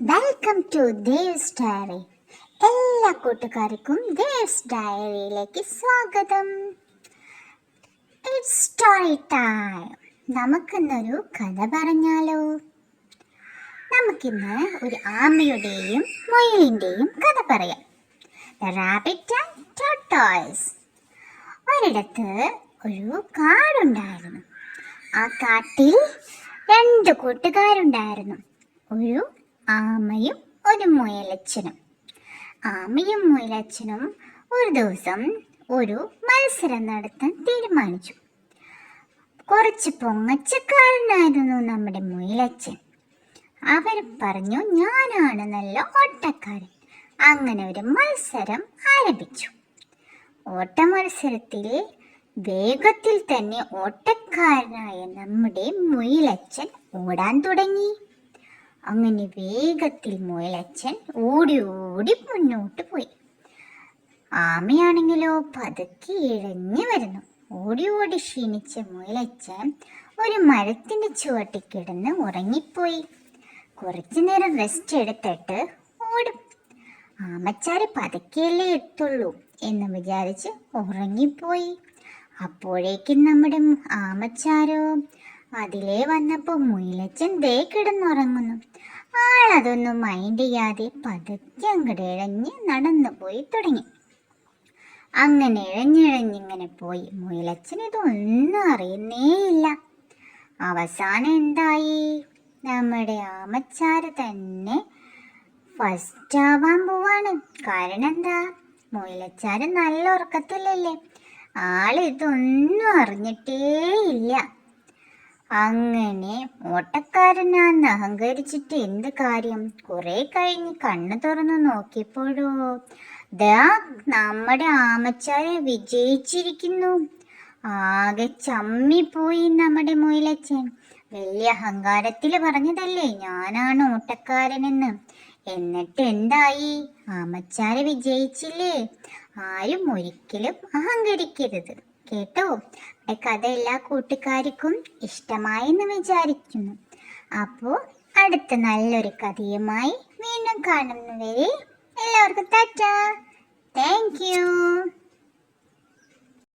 Welcome to Dev's diary എല്ലാ കൂട്ടുകാർക്കും ദേവ്സ് ഡയറിയിലേക്ക് സ്വാഗതം. ഇറ്റ്സ് സ്റ്റോറി ടൈം നമുക്കിന്നൊരു കഥ പറഞ്ഞാലോ. നമുക്കിന്ന് ഒരു ആമയുടെയും മുയലിന്റെയും കഥ പറയാം. റാബിറ്റ് ആൻഡ് ടോട്ടോയ്സ് ഒരിടത്ത് ഒരു കാടുണ്ടായിരുന്നു. ആ കാട്ടിൽ രണ്ട് കൂട്ടുകാരുണ്ടായിരുന്നു. ഒരു ആമയും ഒരു മുയലച്ചനും ആമയും മുയലച്ചനും ഒരു ദിവസം ഒരു മത്സരം നടത്താൻ തീരുമാനിച്ചു. കുറച്ച് പൊങ്ങച്ചക്കാരനായിരുന്നു നമ്മുടെ മുയലച്ചൻ അവർ പറഞ്ഞു ഞാനാണ് നല്ല ഓട്ടക്കാരൻ. അങ്ങനെ ഒരു മത്സരം ആരംഭിച്ചു. ഓട്ടമത്സരത്തിൽ വേഗത്തിൽ തന്നെ ഓട്ടക്കാരനായ നമ്മുടെ മുയലച്ചൻ ഓടാൻ തുടങ്ങി. അങ്ങനെ വേഗത്തിൽ മുയലച്ചൻ ഓടി ഓടി മുന്നോട്ട് പോയി. ആമയാണെങ്കിലോ പതുക്കെ ഇഴഞ്ഞു വരുന്നു. ഓടി ഓടി ക്ഷീണിച്ച മുയലച്ചൻ ഒരു മരത്തിന്റെ ചുവട്ടിൽ കിടന്ന് ഉറങ്ങിപ്പോയി. കുറച്ചു നേരം റെസ്റ്റ് എടുത്തിട്ട് ഓടും. ആമച്ചാരി പതുക്കെയല്ലേ എത്തുള്ളൂ എന്ന് വിചാരിച്ച് ഉറങ്ങിപ്പോയി. അപ്പോഴേക്കും നമ്മുടെ ആമച്ചാരോ അതിലേ വന്നപ്പോൾ മുയിലച്ചൻ ദേ കിടന്നുറങ്ങുന്നു. ആളതൊന്നും മൈൻഡ് ചെയ്യാതെ പതുക്കെ അങ്ങോട്ട് ഇഴഞ്ഞ് നടന്നു പോയി തുടങ്ങി. അങ്ങനെ ഇഴഞ്ഞിഴഞ്ഞിങ്ങനെ പോയി. മുയിലച്ചൻ ഇതൊന്നും അറിയുന്നേയില്ല. അവസാനം എന്തായി? നമ്മുടെ ആമച്ചാര് തന്നെ ഫസ്റ്റ് ആവാൻ പോവാണ്. കാരണം എന്താ? മുയിലച്ചാര് നല്ല ഉറക്കത്തിലല്ലേ? ആൾ ഇതൊന്നും അറിഞ്ഞിട്ടേ ഇല്ല അങ്ങനെ ഓട്ടക്കാരനാന്ന് അഹങ്കരിച്ചിട്ട് എന്ത് കാര്യം? കുറെ കഴിഞ്ഞ് കണ്ണു തുറന്നു നോക്കിയപ്പോഴോ ദാ നമ്മുടെ ആമച്ചാരെ വിജയിച്ചിരിക്കുന്നു. ആകെ ചമ്മി പോയി നമ്മുടെ മുയിലച്ചൻ. വലിയ അഹങ്കാരത്തിൽ പറഞ്ഞതല്ലേ ഞാനാണ് ഓട്ടക്കാരനെന്ന്. എന്നിട്ട് എന്തായി? ആമച്ചാരെ വിജയിച്ചില്ലേ? ആരും ഒരിക്കലും അഹങ്കരിക്കരുത്. കേട്ടോ? കഥ എല്ലാ കൂട്ടുകാർക്കും ഇഷ്ടമായെന്ന് വിചാരിക്കുന്നു. അപ്പോൾ അടുത്ത നല്ലൊരു കഥയുമായി വീണ്ടും കാണുന്നവരെ എല്ലാവർക്കും ടാറ്റ. Thank you